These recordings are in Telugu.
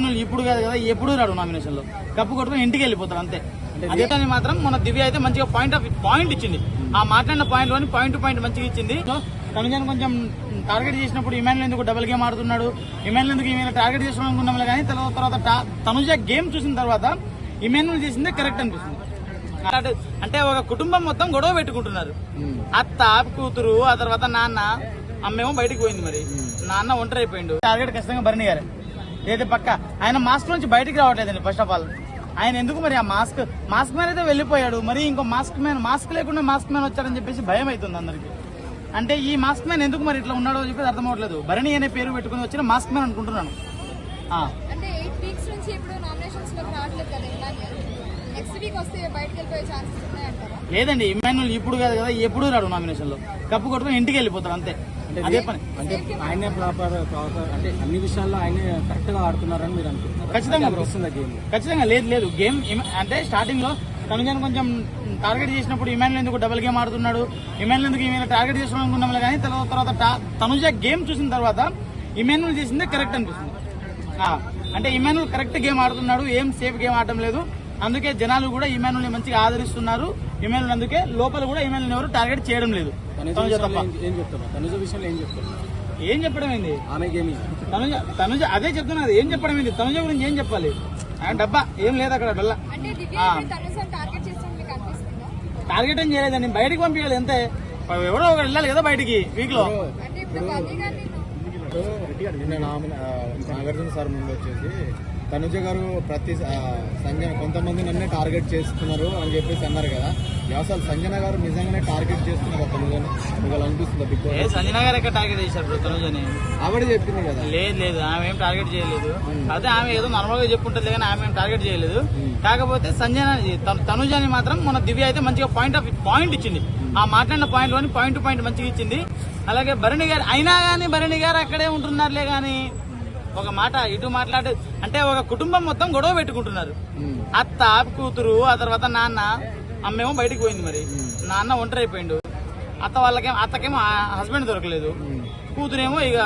ఇమాన్యుల్ ఇప్పుడు కాదు కదా ఎప్పుడు రాడు నామినేషన్లో. కప్పు కొట్టుకుని ఇంటికి వెళ్ళిపోతాడు అంతే. అదే కానీ మాత్రం మన దివ్య అయితే మంచిగా పాయింట్ ఆఫ్ పాయింట్ ఇచ్చింది. ఆ మాట్లాడిన పాయింట్లోని పాయింట్ పాయింట్ మంచిగా ఇచ్చింది. సో తనుజాన్ కొంచెం టార్గెట్ చేసినప్పుడు ఇమాన్యుల్ ఎందుకు డబుల్ గేమ్ ఆడుతున్నాడు? ఇమాన్యుల్ ఎందుకు ఈమె టార్గెట్ చేసిన అనుకున్నాం కానీ తర్వాత తర్వాత తనుజ గేమ్ చూసిన తర్వాత ఇమాన్యుల్ చేసిందే కరెక్ట్ అనిపిస్తుంది. అంటే- ఒక కుటుంబం మొత్తం గొడవ పెట్టుకుంటున్నారు. అత్త కూతురు ఆ తర్వాత నాన్న అమ్మేమో బయటికి పోయింది మరి. నాన్న ఒంటరి అయిపోయిండు. టార్గెట్ ఖచ్చితంగా భరణి గారు. ఏదైతే పక్క. ఆయన మాస్క్ నుంచి బయటికి రావట్లేదండి ఫస్ట్ ఆఫ్ ఆల్ ఆయన ఎందుకు మరి ఆ మాస్క్? మాస్క్ మ్యాన్ అయితే వెళ్ళిపోయాడు. మరి ఇంకో మాస్క్ మ్యాన్ మాస్క్ లేకుండా మాస్క్ మ్యాన్ వచ్చాడని చెప్పేసి భయం అవుతుంది అందరికి. అంటే ఈ మాస్క్ మ్యాన్ ఎందుకు మరి ఇట్లా ఉన్నాడో చెప్పేసి అర్థం అవ్వట్లేదు. భరణి అనే పేరు పెట్టుకుని వచ్చిన మాస్క్ మ్యాన్ అనుకుంటున్నాను. లేదండి ఇమాన్యుల్ ఇప్పుడు కాదు కదా ఎప్పుడు రాడు నామినేషన్లో. కప్పు కొట్టుకుని ఇంటికి వెళ్ళిపోతాడు అంతే. అదే పని. అంటే ఆయనే ప్రాపర్ ప్రాపర్ అంటే అన్ని విషయాల్లో ఆయనే కరెక్ట్గా ఆడుతున్నారని మీరు అనుకుంటున్నారు. ఖచ్చితంగా వస్తుంది గేమ్? ఖచ్చితంగా లేదు లేదు. గేమ్ అంటే స్టార్టింగ్లో తనుజాన్ కొంచెం టార్గెట్ చేసినప్పుడు ఇమాన్యుల్ ఎందుకు డబుల్ గేమ్ ఆడుతున్నాడు? ఇమాన్యుల్ ఎందుకు ఈమె టార్గెట్ చేసిన అనుకున్నాం కానీ తర్వాత తర్వాత తనుజ గేమ్ చూసిన తర్వాత ఇమాన్యుల్ చేసిందే కరెక్ట్ అనిపిస్తుంది. అంటే ఇమాన్యుల్ కరెక్ట్ గేమ్ ఆడుతున్నాడు ఏం సేఫ్ గేమ్ ఆడటం లేదు. అందుకే జనాలు కూడా ఇమాన్యుల్ మంచిగా ఆదరిస్తున్నారు ఇమాన్యుల్ అందుకే లోపల కూడా ఇమాన్యుల్ ఎవరు టార్గెట్ చేయడం లేదు ఏం- చెప్తారు ఏం చెప్పడం ఏంది తనుజ తనుజ అదే చెప్తున్నది ఏం చెప్పడం ఏంది తనుజ గురించి ఏం చెప్పాలి ఆ డబ్బా ఏం లేదు అక్కడ డల్లా టార్గెట్ చేస్తాను మీకు అనిపిస్తుందా టార్గెట్ ఏం చేయలేదండి బయటికి పంపించాలి అంతే ఎవరో ఒకరు వెళ్ళాలి కదా బయటికి వీక్లో నాగార్జున సార్ ముందు వచ్చేసి తనుజ గారు ప్రతి సంజన కొంతమంది నన్నే టార్గెట్ చేస్తున్నారు అని చెప్పేసి అన్నారు కదా. అసలు సంజన గారు నిజంగానే టార్గెట్ చేస్తున్నారు తనుజని? మీకు అనిపిస్తుంది సంజన గారు ఎక్కడ టార్గెట్ చేశారు తనుజని? ఆవిడ చెప్పింది కదా. లేదు లేదు ఆమె ఏం టార్గెట్ చేయలేదు. అదే ఆమె ఏదో నార్మల్గా చెప్పుంటది కానీ ఆమె ఏం టార్గెట్ చేయలేదు. కాకపోతే సంజన తను- తనుజని మాత్రం మన దివ్య అయితే మంచిగా పాయింట్ ఆఫ్ పాయింట్ ఇచ్చింది. ఆ మాట్లాడిన పాయింట్లోని పాయింట్ టు పాయింట్ మంచిగా ఇచ్చింది. అలాగే భరణి గారు అయినా కానీ భరణి గారు అక్కడే ఉంటున్నారులే కానీ ఒక మాట ఇటు మాట్లాడే. అంటే ఒక కుటుంబం మొత్తం గొడవ పెట్టుకుంటున్నారు. అత్త కూతురు ఆ తర్వాత నాన్న అమ్మేమో బయటికి పోయింది మరి. నాన్న ఒంటరి అయిపోయిండు అత్త వాళ్ళకేమో అత్తకేమో హస్బెండ్ దొరకలేదు. కూతురేమో ఇక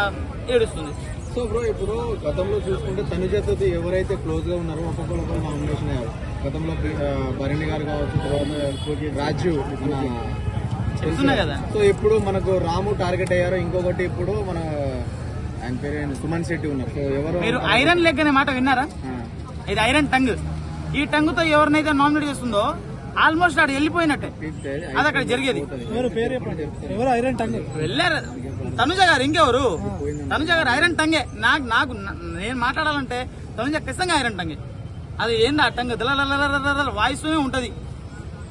ఏడుస్తుంది. సో బ్రో ఇప్పుడు గతంలో చూసుకుంటే తనుజతో ఎవరైతే క్లోజ్గా ఉన్నారో ఒక్కొక్కరు నామినేషన్ అయ్యారు. గతంలో భరణి గారు కావచ్చు తర్వాత రాజు మన చెప్తున్నా కదా. సో ఇప్పుడు మనకు రాము టార్గెట్ అయ్యారు. ఇంకొకటి ఇప్పుడు మన ఆయన పేరు? సుమన్ శెట్టి ఉన్నారు. సో ఎవరు మీరు ఐరన్ లెగ్ అనే మాట విన్నారా? ఇది ఐరన్ టంగ్. ఈ టంగ్తో ఎవరినైతే నామినేట్ చేస్తుందో ఆల్మోస్ట్ ఆడు వెళ్ళిపోయినట్టే. అది అక్కడ జరిగేది. ఎవరు పేరు చెప్పండి. ఎవరు ఐరన్ టంగ్? వెళ్ళారు. తనుజ గారు ఇంకెవరు? తనుజ గారు ఐరన్ టంగే. నాకు నాకు నేను మాట్లాడాలంటే తనుజ ఖచ్చితంగా ఐరన్ టంగే. అది ఏంది ఆ టంగ్? వాయిస్ ఉంటది.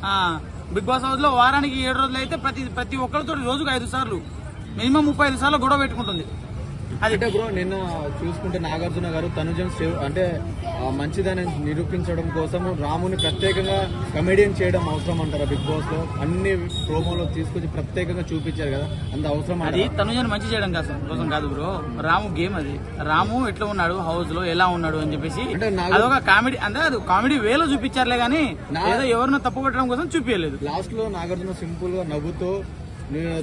ఆ, బిగ్ బాస్ హౌస్లో వారానికి ఏడు రోజులు అయితే ప్రతి ప్రతి ఒక్కరితో రోజుకు ఐదు సార్లు మినిమం ముప్పై ఐదు సార్లు గొడవ పెట్టుకుంటుంది. అంటే బ్రో నిన్న చూసుకుంటే నాగార్జున గారు తనుజన్ సేవ్ అంటే మంచిదని నిరూపించడం కోసం రాముని ప్రత్యేకంగా కమెడియన్ చేయడం అవసరం అంటారా బిగ్ బాస్లో? అన్ని ప్రోమోలో తీసుకొచ్చి ప్రత్యేకంగా చూపించారు కదా అంత అవసరం అది? తనుజను మంచి చేయడం కోసం కోసం కాదు బ్రో రాము గేమ్ అది. రాము ఎట్లా ఉన్నాడు హౌస్లో ఎలా ఉన్నాడు అని చెప్పేసి అదొక కామెడీ అంటే అది కామెడీ వేలో చూపించారులే కానీ నా- ఏదో ఎవరినో తప్పు పెట్టడం కోసం చూపించలేదు లాస్ట్లో నాగార్జున సింపుల్గా నవ్వుతూ "నీ-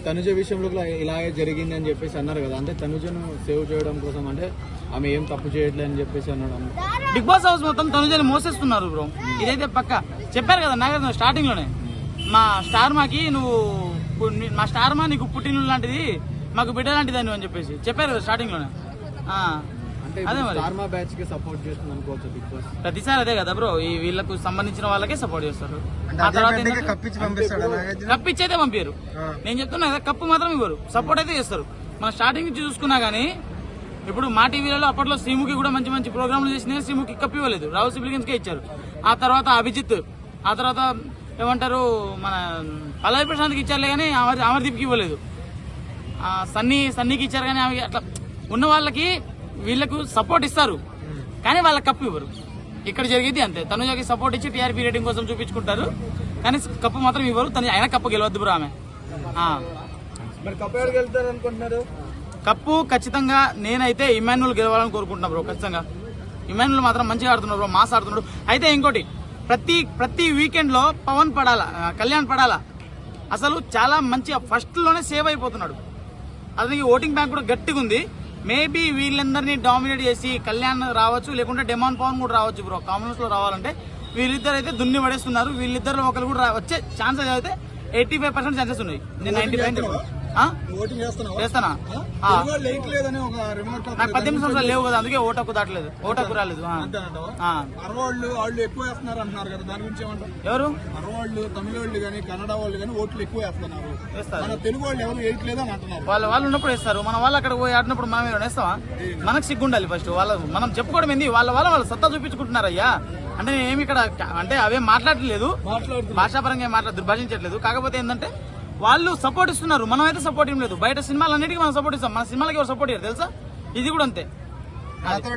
తనుజ విషయంలో ఇలాగే జరిగింది అని చెప్పేసి అన్నారు కదా. అంటే తనుజను సేవ్ చేయడం కోసం అంటే ఆమె ఏం తప్పు చేయట్లేదు అని చెప్పేసి అన్నాడు బిగ్ బాస్ హౌస్ మొత్తం తనుజని మోసేస్తున్నారు బ్రో. ఇదైతే పక్క. చెప్పారు కదా నాగార్జున స్టార్టింగ్లోనే మా స్టార్ మాకి నువ్వు మా స్టార్ మా నీకు పుట్టిన లాంటిది మాకు బిడ్డ లాంటిది అని చెప్పేసి. చెప్పారు కదా స్టార్టింగ్లోనే అదే మరి. స్టార్మా బ్యాచ్కి సపోర్ట్ చేస్తుంది అనుకోవచ్చు బిగ్ బాస్ ప్రతిసారి అదే కదా బ్రో ఈ వీళ్ళకు సంబంధించిన వాళ్ళకే సపోర్ట్ చేస్తారు. ఆ తర్వాత కప్పు ఇచ్చైతే పంపారు నేను చెప్తున్నా కదా కప్పు మాత్రం ఇవ్వరు. సపోర్ట్ అయితే చేస్తారు. మన స్టార్టింగ్ నుంచి చూసుకున్నా గానీ ఇప్పుడు మా టీవీలలో అప్పట్లో శ్రీముఖి కూడా మంచి మంచి ప్రోగ్రాంలు చేసిన శ్రీముఖి కప్పు ఇవ్వలేదు. రావు సిబ్లిగన్స్ కే ఇచ్చారు. ఆ తర్వాత అభిజిత్ ఆ తర్వాత ఏమంటారు మన పల్లవి ప్రశాంత్కి ఇచ్చారులే కానీ అమర్ అమర్దీప్కి ఇవ్వలేదు. ఆ, సన్నీ సన్నీకి ఇచ్చారు కానీ అట్లా ఉన్న వాళ్ళకి వీళ్ళకు సపోర్ట్ ఇస్తారు. కానీ వాళ్ళకి కప్పు ఇవ్వరు. ఇక్కడ జరిగేది అంతే. తనుజకి సపోర్ట్ ఇచ్చి టీఆర్పీ రేటింగ్ కోసం చూపించుకుంటారు. కానీ కప్పు మాత్రం ఇవ్వరు. తను అయినా కప్పు గెలవద్దు బ్రో ఆమె. కప్పు ఖచ్చితంగా నేనైతే ఇమాన్యుల్ గెలవాలని కోరుకుంటున్నా బ్రో ఖచ్చితంగా. ఇమాన్యుల్ మాత్రం మంచిగా ఆడుతున్నాడు బ్రో మాస్ ఆడుతున్నాడు. అయితే ఇంకోటి ప్రతి ప్రతి వీకెండ్లో పవన్ పడాలా కళ్యాణ్ పడాలా? అసలు చాలా మంచిగా ఫస్ట్లోనే సేవ్ అయిపోతున్నాడు. అతనికి ఓటింగ్ బ్యాంక్ కూడా గట్టిగా ఉంది మేబీ వీళ్ళందరినీ డామినేట్ చేసి కళ్యాణ్ రావచ్చు లేకుంటే డెమాన్ పవన్ కూడా రావచ్చు బ్రో కామన్స్లో రావాలంటే వీళ్ళిద్దరు అయితే దున్ని పడేస్తున్నారు. వీళ్ళిద్దరు ఒకరు కూడా వచ్చే ఛాన్సెస్ అయితే ఎయిటీ ఫైవ్ పర్సెంట్ ఛాన్సెస్ ఉన్నాయి. నేను నైన్టీ చేస్తానా? నాకు పద్దెనిమిది సంవత్సరాలు లేవు కదా అందుకే ఓటకు దాటలేదు. ఓటకు రాలేదు ఎవరు? అరవాళ్ళు తమిళ వాళ్ళు కానీ కన్నడ వాళ్ళు కానీ ఓట్లు ఎక్కువ వేస్తున్నారు. తెలుగు వాళ్ళు ఎవరు వేయట్లేదు అని అంటున్నారు. వాళ్ళు వాళ్ళు ఉన్నప్పుడు వేస్తారు. మన వాళ్ళు అక్కడ పోయి ఆడినప్పుడు మనం ఏమైనా వేస్తామా? మనకు సిగ్గుండాలి ఫస్ట్ వాళ్ళ మనం చెప్పుకోవడం ఏంది? వాళ్ళ వాళ్ళ వాళ్ళు సత్తా చూపించుకుంటున్నారు అయ్యా అంటే నేను ఏమి ఇక్కడ అంటే అవే మాట్లాడలేదు భాషాపరంగా మాట్లా దుర్భాషించట్లేదు. కాకపోతే ఏంటంటే వాళ్ళు సపోర్ట్ ఇస్తున్నారు. మనం అయితే సపోర్ట్ ఇవ్వలేదు బయట సినిమాలు అన్నిటికీ మనం సపోర్ట్ ఇస్తాం. మన సినిమాలకి ఎవరు సపోర్ట్ ఇవ్వరు తెలుసా? ఇది కూడా అంతే. అతడు